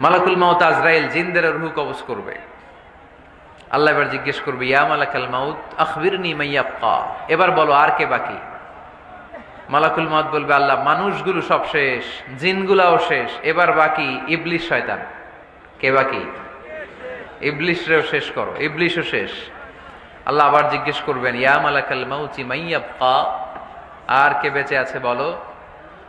মালাকুল মাউত আজরাইল জিনদের রুহু কবজ করবে। আল্লাহ এবার জিজ্ঞেস করবে, ইয়া মালাকাল মাউত, আখবিরনি মাইয়াপ্পা এবার বলো, আর কে বাকি? মালাকুল মাউত বলবে, আল্লাহ, মানুষগুলো সব শেষ, জিনগুলাও শেষ, এবার বাকি ইবলিশ শয়তান। কে বাকি? ইবলিশরেও শেষ করো, ইবলিশও শেষ। আল্লাহ আবার জিজ্ঞেস করবেন, ইয়া মালাকাল মাউতি মাইয়াপ্পা আর কে বেঁচে আছে বলো?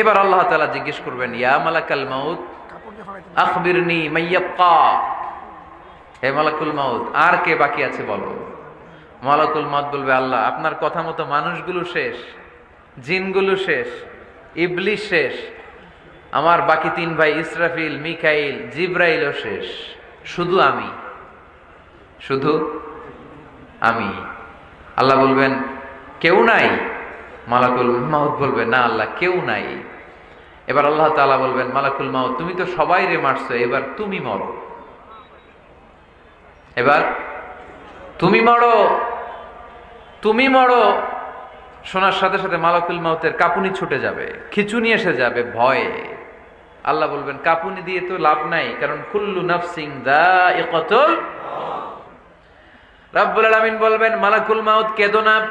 এবার আল্লাহ তাআলা জিজ্ঞেস করবেন ইয়া মালাকাল মাউত? আখবিরনি মাইয়াক্কা। হে মালাকুল মাউত আর কে বাকি আছে বলো? মালাকুল মাউত বলবে আল্লাহ আপনার কথা মতো মানুষগুলো শেষ জিনগুলো শেষ ইবলিশ শেষ আমার বাকি তিন ভাই ইসরাফিল মিকাইল জিব্রাইলও শেষ শুধু আমি শুধু আমি। আল্লাহ বলবেন কেউ নাই? মালাকুল মাউত বলবে, না আল্লাহ, কেউ নাই। এবার আল্লাহ তাআলা বলবেন, মালাকুল মাউত, তুমি তো সবাই রে মারছো, এবার তুমি মরো। এবার, তুমি মরো তুমি মরো। শোনার সাথে সাথে মালাকুল মাউতের কাপুনি ছুটে যাবে, খিচুনি এসে যাবে ভয়ে। আল্লাহ বলবেন, কাপুনি দিয়ে তো লাভ নাই, কারণ কুল্লু নাফসিং দা ইকতুল রাব্বুল আলামিন বলবেন, মালাকুল মাউত কেদো না।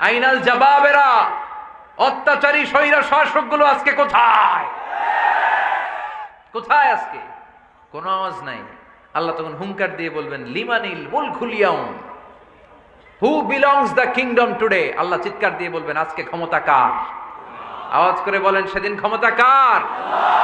আইনাল জবাবেরা, অত্যাচারী স্বৈরা শাসকগুলো আজকে কোথায়? কোথায় আজকে? কোনো আওয়াজ নাই। আল্লাহ তখন হুঙ্কার দিয়ে বলবেন, লিমানিল মুল খুলিয়াউন who belongs the kingdom today আল্লাহ চিৎকার দিয়ে বলবেন, আজকে ক্ষমতা কার? আওয়াজ করে বলেন, সেদিন ক্ষমতা কার? আল্লাহ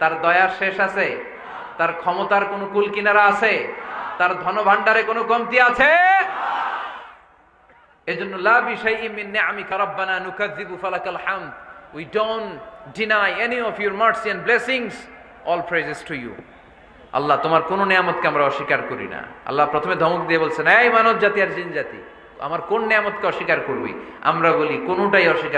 তার দয়ার শেষ আছে। তার ক্ষমতার কোনো কুল কিনারা আছে। তার ধন ভান্ডারে কোনো কমতি আছে। এজন্য লা বিশাইইম মিন নিআমিকা রাব্বানা নুকাযযিবু ফালাকাল হামদ। We don't deny any of your mercy and blessings all praises to you আল্লাহ, তোমার কোন নিয়ামতকে আমরা অস্বীকার করি না। আল্লাহ প্রথমে ধমক দিয়ে বলছেন, এই মানব জাতি আর জিন জাতি আমার কোন নিয়ামতকে অস্বীকার করবি? আমরা বলি, কোনটাই অস্বীকার